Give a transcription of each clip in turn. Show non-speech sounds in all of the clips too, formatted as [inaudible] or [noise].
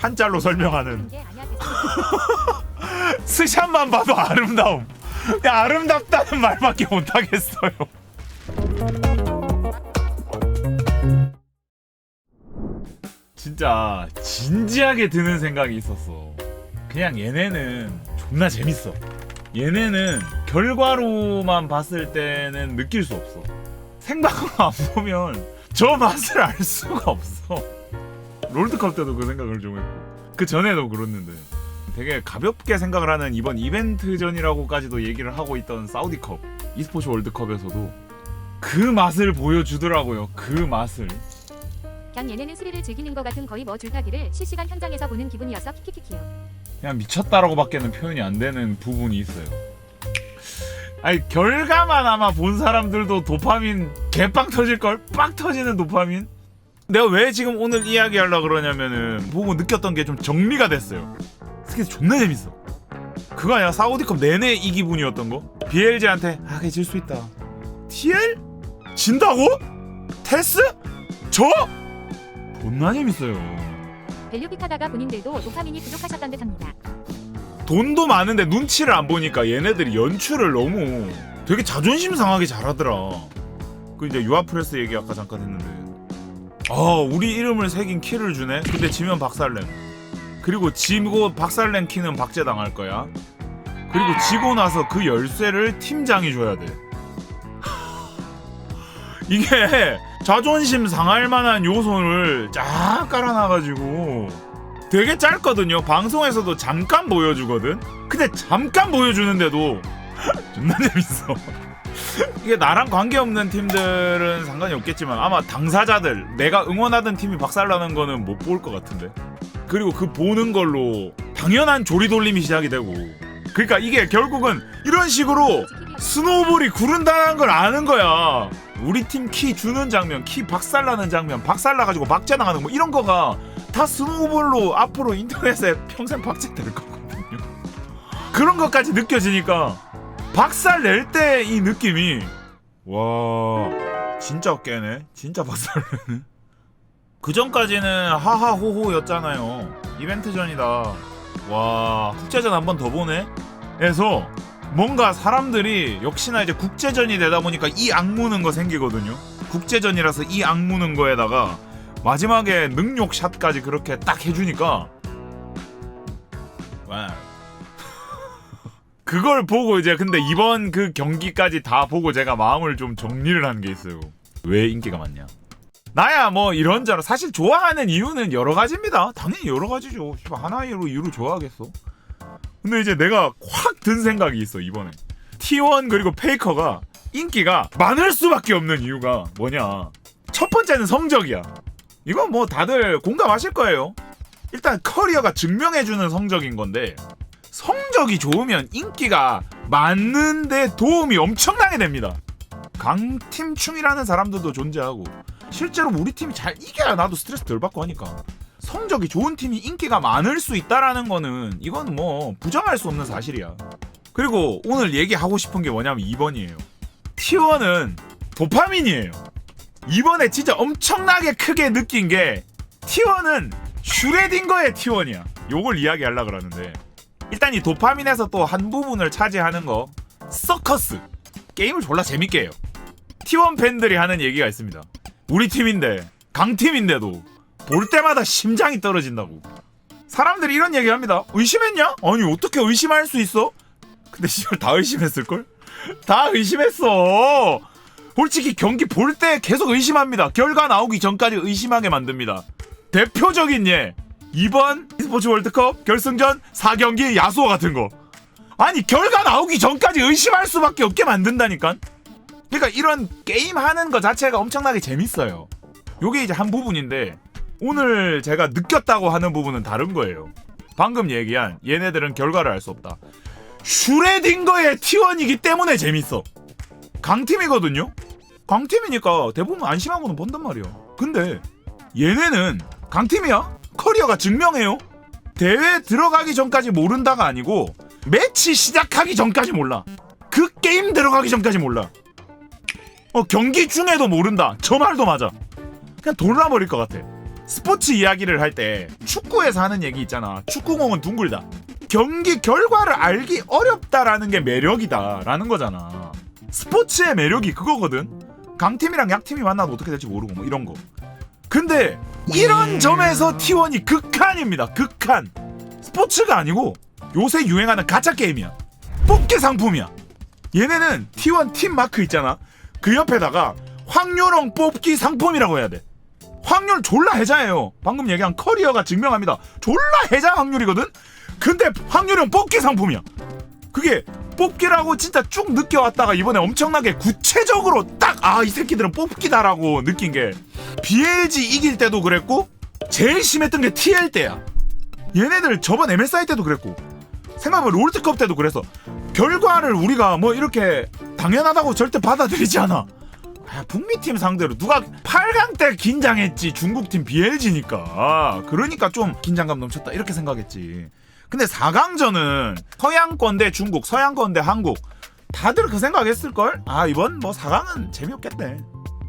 한자로 설명하는. [laughs] 스샷만 봐도 아름다움. 야, 아름답다는 말밖에 못하겠어요. 진짜 진지하게 드는 생각이 있었어. 그냥 얘네는 존나 재밌어. 얘네는 결과로만 봤을 때는 느낄 수 없어. 생방으로 안 보면 저 맛을 알 수가 없어. 롤드컵 때도 그 생각을 좀 했고 그 전에도 그랬는데 되게 가볍게 생각을 하는 이번 이벤트전이라고까지도 얘기를 하고 있던 사우디컵 e스포츠 월드컵에서도 그 맛을 보여주더라고요. 그 맛을. 그냥 얘네는 스릴을 즐기는 것 같은 거의 뭐 줄타기를 실시간 현장에서 보는 기분이어서 키키키키요. 그냥 미쳤다라고 밖에는 표현이 안 되는 부분이 있어요. 아니 결과만 아마 본 사람들도 도파민 개빵 터질 걸? 빵 터지는 도파민? 내가 왜 지금 오늘 이야기하려 그러냐면은 보고 느꼈던 게 좀 정리가 됐어요. 스케치 존나 재밌어. 그거 아니야 사우디컵 내내 이 기분이었던 거? BLG한테 아 그게 질 수 있다. TL? 진다고? 테스? 저? 존나 재밌어요. 밸류픽 하다가 본인들도 도파민이 부족하셨던 듯합니다. 돈도 많은데 눈치를 안 보니까 얘네들이 연출을 너무 되게 자존심 상하게 잘하더라. 그 이제 유아프레스 얘기 아까 잠깐 했는데. 아, 우리 이름을 새긴 키를 주네. 근데 지면 박살냄. 그리고 지고 박살낸 키는 박제 당할 거야. 그리고 지고 나서 그 열쇠를 팀장이 줘야 돼. [laughs] 이게 자존심 상할 만한 요소를 쫙 깔아놔가지고 되게 짧거든요. 방송에서도 잠깐 보여주거든. 근데 잠깐 보여주는데도 [laughs] 존나 재밌어. 이게 나랑 관계없는 팀들은 상관이 없겠지만 아마 당사자들 내가 응원하던 팀이 박살나는 거는 못 볼 것 같은데. 그리고 그 보는 걸로 당연한 조리돌림이 시작이 되고. 그러니까 이게 결국은 이런 식으로 스노우볼이 구른다는 걸 아는 거야. 우리 팀 키 주는 장면, 키 박살나는 장면, 박살나가지고 박제 나가는 뭐 이런 거가 다 스노우볼로 앞으로 인터넷에 평생 박제될 거거든요. 그런 것까지 느껴지니까 박살 낼 때 이 느낌이 와 진짜 깨네, 진짜 박살 내네. 그 전까지는 하하호호였잖아요. 이벤트 전이다. 와 국제전 한 번 더 보네. 해서 뭔가 사람들이 역시나 이제 국제전이 되다 보니까 이 악무는 거 생기거든요. 국제전이라서 이 악무는 거에다가 마지막에 능력 샷까지 그렇게 딱 해주니까 와 그걸 보고 이제 근데 이번 그 경기까지 다 보고 제가 마음을 좀 정리를 한 게 있어요. 왜 인기가 많냐? 나야 뭐 이런저런 사실 좋아하는 이유는 여러 가지입니다. 당연히 여러 가지죠. 씨발, 하나의 이유로 좋아하겠어. 근데 이제 내가 확 든 생각이 있어 이번에 T1 그리고 페이커가 인기가 많을 수밖에 없는 이유가 뭐냐 첫 번째는 성적이야 이건 뭐 다들 공감하실 거예요 일단 커리어가 증명해주는 성적인 건데 성적이 좋으면 인기가 많는데 도움이 엄청나게 됩니다 강팀충이라는 사람들도 존재하고 실제로 우리 팀이 잘 이겨야 나도 스트레스 덜 받고 하니까 성적이 좋은 팀이 인기가 많을 수 있다라는 거는 이건 뭐 부정할 수 없는 사실이야. 그리고 오늘 얘기하고 싶은 게 뭐냐면 2번이에요. T1은 도파민이에요. 이번에 진짜 엄청나게 크게 느낀 게 T1은 슈레딩거의 T1이야. 요걸 이야기하려 그러는데 일단 이 도파민에서 또 한 부분을 차지하는 거 서커스 게임을 졸라 재밌게 해요. T1 팬들이 하는 얘기가 있습니다. 우리 팀인데 강팀인데도 볼 때마다 심장이 떨어진다고. 사람들이 이런 얘기 합니다. 의심했냐? 아니, 어떻게 의심할 수 있어? 근데 씨발 다 의심했을걸? 다 의심했어. 솔직히 경기 볼 때 계속 의심합니다. 결과 나오기 전까지 의심하게 만듭니다. 대표적인 예. 이번 스포츠 월드컵 결승전 4경기 야수호 같은 거. 아니, 결과 나오기 전까지 의심할 수밖에 없게 만든다니까? 그러니까 이런 게임 하는 거 자체가 엄청나게 재밌어요. 요게 이제 한 부분인데 오늘 제가 느꼈다고 하는 부분은 다른 거예요. 방금 얘기한 얘네들은 결과를 알 수 없다. 슈레딩거의 T1이기 때문에 재밌어. 강팀이거든요? 강팀이니까 대부분 안심하고는 본단 말이야. 근데 얘네는 강팀이야? 커리어가 증명해요? 대회 들어가기 전까지 모른다가 아니고 매치 시작하기 전까지 몰라. 그 게임 들어가기 전까지 몰라. 어, 경기 중에도 모른다. 저 말도 맞아. 그냥 돌아버릴 것 같아. 스포츠 이야기를 할 때 축구에서 하는 얘기 있잖아. 축구공은 둥글다. 경기 결과를 알기 어렵다라는 게 매력이다라는 거잖아. 스포츠의 매력이 그거거든. 강팀이랑 약팀이 만나도 어떻게 될지 모르고 뭐 이런 거. 근데 이런 점에서 T1이 극한입니다. 극한. 스포츠가 아니고 요새 유행하는 가짜 게임이야. 뽑기 상품이야. 얘네는 T1 팀 마크 있잖아. 그 옆에다가 확률형 뽑기 상품이라고 해야 돼. 확률 졸라 해자예요. 방금 얘기한 커리어가 증명합니다. 졸라 해자 확률이거든. 근데 확률은 뽑기 상품이야. 그게 뽑기라고 진짜 쭉 느껴왔다가 이번에 엄청나게 구체적으로 딱 아 이 새끼들은 뽑기다라고 느낀 게 BLG 이길 때도 그랬고 제일 심했던 게 TL 때야. 얘네들 저번 MSI 때도 그랬고 생각해보면 롤드컵 때도 그래서 결과를 우리가 뭐 이렇게 당연하다고 절대 받아들이지 않아. 아, 북미 팀 상대로 누가 8강 때 긴장했지 중국 팀 BLG니까 그러니까 좀 긴장감 넘쳤다 이렇게 생각했지. 근데 4강전은 서양권 대 중국, 서양권 대 한국 다들 그 생각했을 걸? 아 이번 뭐 4강은 재미없겠네.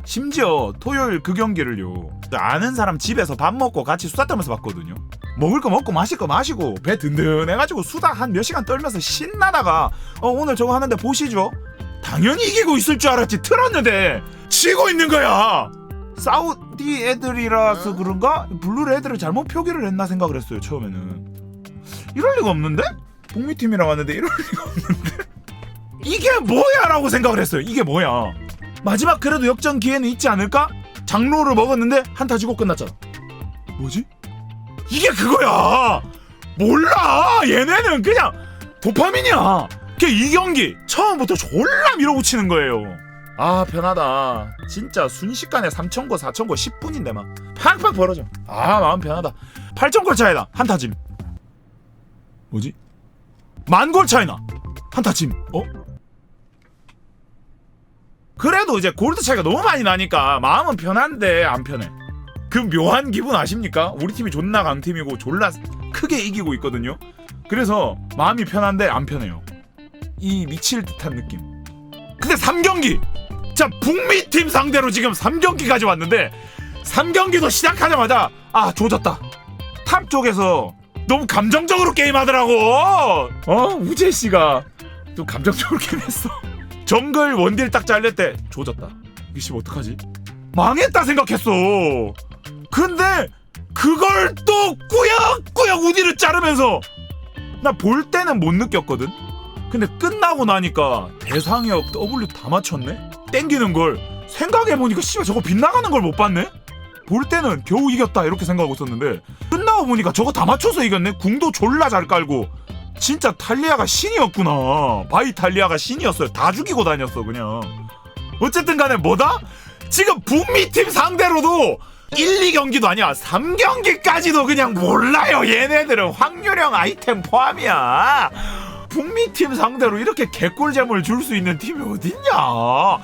심지어 토요일 그 경기를요 아는 사람 집에서 밥 먹고 같이 수다 떨면서 봤거든요. 먹을 거 먹고 마실 거 마시고 배 든든해가지고 수다 한 몇 시간 떨면서 신나다가 어 오늘 저거 하는데 보시죠. 당연히 이기고 있을 줄 알았지 틀었는데 지고 있는 거야. 사우디 애들이라서 그런가 블루 애들을 잘못 표기를 했나 생각을 했어요 처음에는. 이럴 리가 없는데? 북미 팀이랑 왔는데 이럴 [laughs] 리가 없는데? 이게 뭐야 라고 생각을 했어요. 이게 뭐야? 마지막 그래도 역전 기회는 있지 않을까? 장로를 먹었는데 한타 지고 끝났잖아. 뭐지? 이게 그거야. 몰라. 얘네는 그냥 도파민이야. 걔이 경기 처음부터 졸라 밀어붙이는 거예요. 아 편하다. 진짜 순식간에 3천고 4천고 10분인데 막 팍팍 벌어져. 아 마음 편하다. 8천골 차이다. 한타짐. 뭐지? 만골 차이나. 한타짐. 어? 그래도 이제 골드 차이가 너무 많이 나니까 마음은 편한데 안 편해. 그 묘한 기분 아십니까? 우리 팀이 존나 강팀이고 졸라 크게 이기고 있거든요. 그래서 마음이 편한데 안 편해요. 이 미칠 듯한 느낌. 근데 3경기! 자, 북미 팀 상대로 지금 3경기까지 왔는데 3경기도 시작하자마자 아, 조졌다. 탑 쪽에서 너무 감정적으로 게임하더라고. 어, 우재 씨가 좀 감정적으로 [laughs] 게임했어. 정글 원딜 딱때 조졌다. 이게 씨 어떡하지? 망했다 생각했어. 근데 그걸 또 꾸역꾸역 우디를 자르면서 나 볼 때는 못 느꼈거든. 근데 끝나고 나니까 대상역 W 다 맞췄네. 땡기는 걸 생각해 보니까 씨발 저거 빗나가는 걸 못 봤네. 볼 때는 겨우 이겼다 이렇게 생각하고 있었는데 끝 나고 보니까 저거 다 맞춰서 이겼네. 궁도 졸라 잘 깔고 진짜 탈리아가 신이었구나. 바이 탈리아가 신이었어요. 다 죽이고 다녔어 그냥. 어쨌든 간에 뭐다? 지금 북미 팀 상대로도 1, 2경기도 아니야. 3경기까지도 그냥 몰라요. 얘네들은 확률형 아이템 포함이야. 북미 팀 상대로 이렇게 개꿀잼을 줄 수 있는 팀이 어딨냐?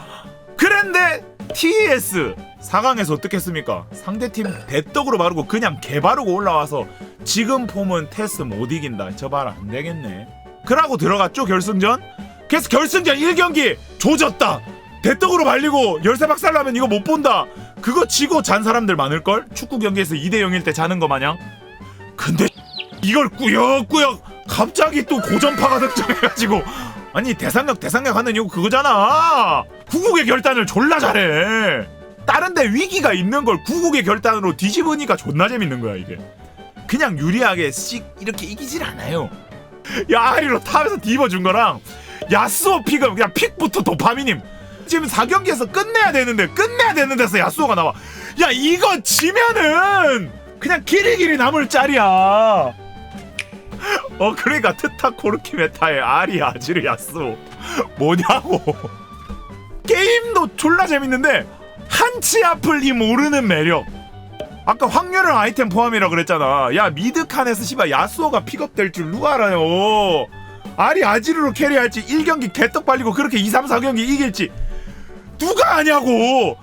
그런데 TES 4강에서 어떻게 했습니까? 상대팀 대떡으로 바르고 그냥 개바르고 올라와서 지금 폼은 테스 못 이긴다. 저 봐라 안 되겠네. 그러고 들어갔죠 결승전. 그래서 결승전 1경기 조졌다. 대떡으로 말리고 열세 박살 나면 이거 못 본다. 그거 지고 잔 사람들 많을걸? 축구 경기에서 2대 0일 때 자는 거 마냥. 근데 이걸 꾸역꾸역 갑자기 또 고전파가 득점해가지고 아니 대상력 대상력 하는 이거 그거잖아. 구국의 결단을 졸라 잘해. 다른데 위기가 있는 걸 구국의 결단으로 뒤집으니까 존나 재밌는 거야 이게. 그냥 유리하게 씩 이렇게 이기질 않아요. 야리로 탑에서 뒤집어준 거랑 야스오 픽은 그냥 픽부터 도파민임. 지금 4경기에서 끝내야 되는데 끝내야 되는 데서 야스오가 나와. 야 이거 지면은 그냥 길이길이 남을 짤이야. 어 그러니까 트타 코르키 메타의 아리 아지르 야스오 뭐냐고. 게임도 졸라 재밌는데 한치 앞을 이 모르는 매력. 아까 확률형 아이템 포함이라 그랬잖아. 야 미드 칸에서 씨발 야스오가 픽업될 줄 누가 알아요. 아리 아지르로 캐리할지 1경기 개떡 발리고 그렇게 2, 3, 4경기 이길지 누가 아냐고.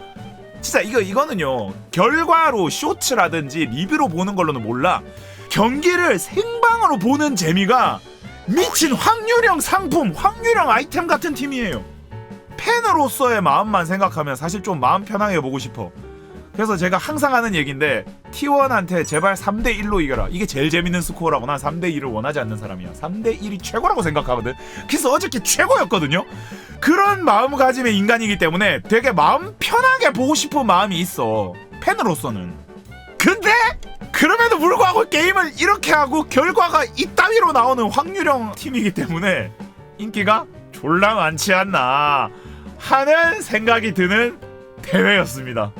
진짜 이거 이거는요 결과로 쇼츠라든지 리뷰로 보는 걸로는 몰라 경기를 생방으로 보는 재미가 미친 확률형 상품 확률형 아이템 같은 팀이에요 팬으로서의 마음만 생각하면 사실 좀 마음 편하게 보고 싶어 그래서 제가 항상 하는 얘기인데 T1한테 제발 3대 1로 이겨라. 이게 제일 재밌는 스코어라고 난 3대 1을 원하지 않는 사람이야. 3대 1이 최고라고 생각하거든. 그래서 어저께 최고였거든요. 그런 마음가짐의 인간이기 때문에 되게 마음 편하게 보고 싶은 마음이 있어. 팬으로서는. 근데 그럼에도 불구하고 게임을 이렇게 하고 결과가 이따위로 나오는 확률형 팀이기 때문에 인기가 졸라 많지 않나 하는 생각이 드는 대회였습니다.